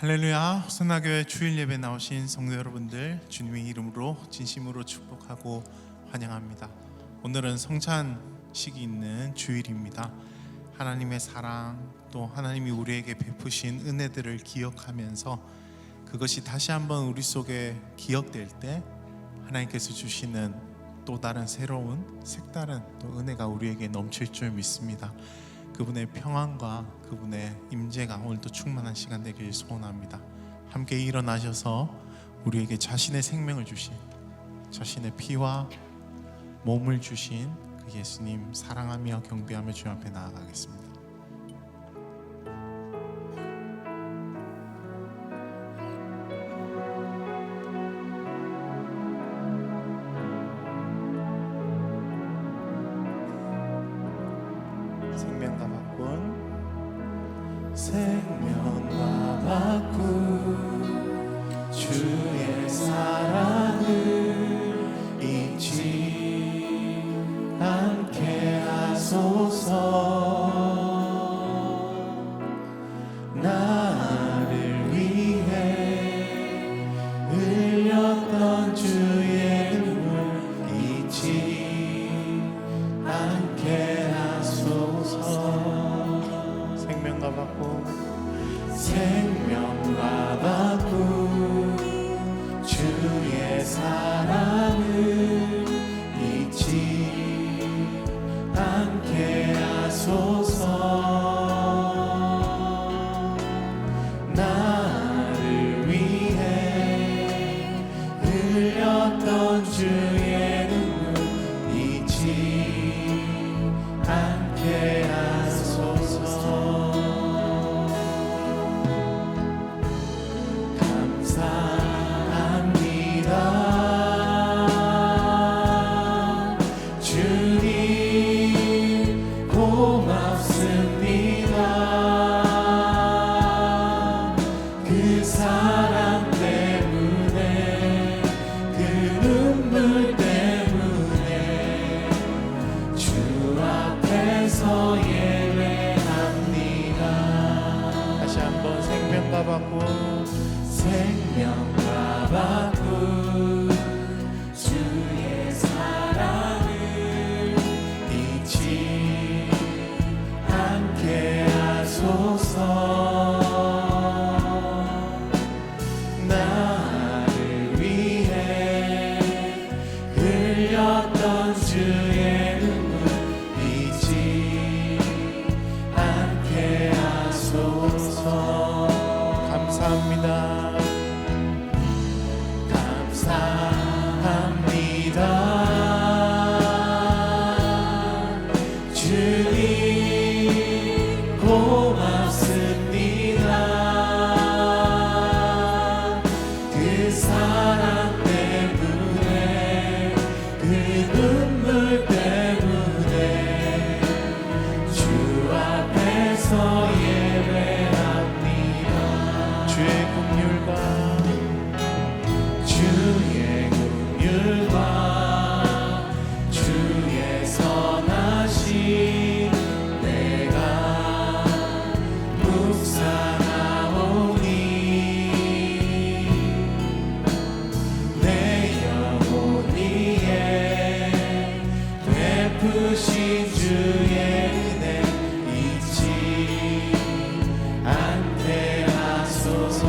할렐루야 선나교회 주일 예배 나오신 성도 여러분들 주님의 이름으로 진심으로 축복하고 환영합니다. 오늘은 성찬식이 있는 주일입니다. 하나님의 사랑 또 하나님이 우리에게 베푸신 은혜들을 기억하면서 그것이 다시 한번 우리 속에 기억될 때 하나님께서 주시는 또 다른 새로운 색다른 또 은혜가 우리에게 넘칠 줄 믿습니다. 그분의 평안과 그분의 임재가 오늘도 충만한 시간 되길 소원합니다. 함께 일어나셔서 우리에게 자신의 생명을 주신 자신의 피와 몸을 주신 그 예수님 사랑하며 경배하며 주 앞에 나아가겠습니다. 생명과 바꾼 주의 사랑 생 예배합니다. 다시 한번 생명과 바꾸. 생명과 바꾸. 주의 사랑을 잊지 않게 하소서 주님 고맙습 베푸신 주의 은혜 잊지 않게 하소서.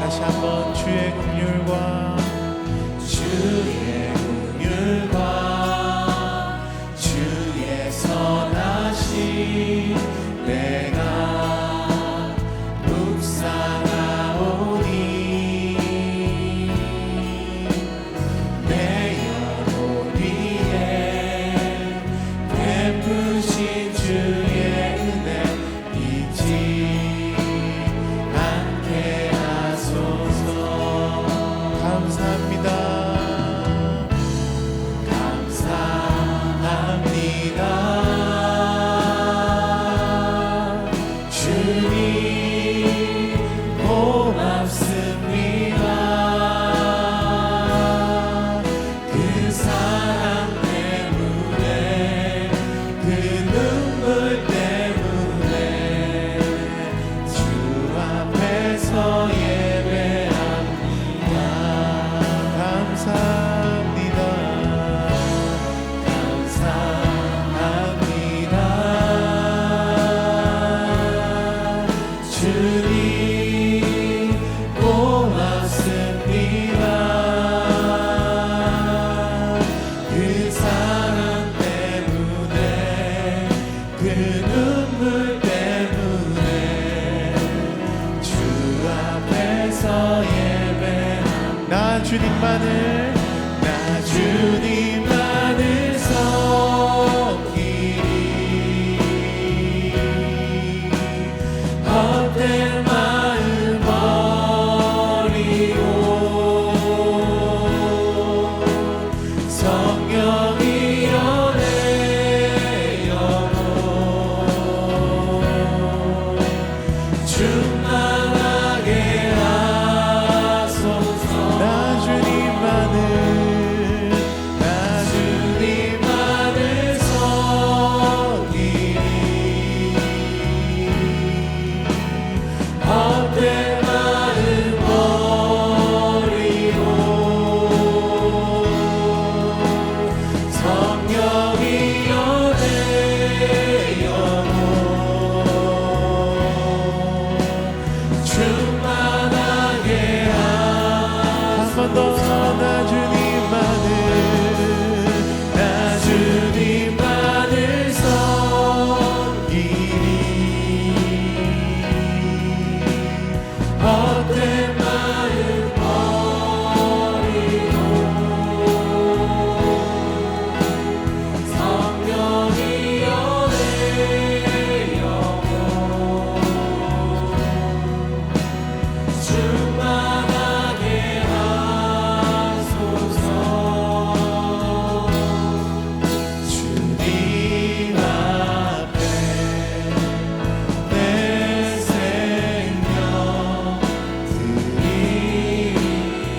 다시 한번 주의 긍휼과 주의 긍휼과 주의 선하심 내가 주님만을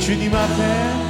tu dis ma paix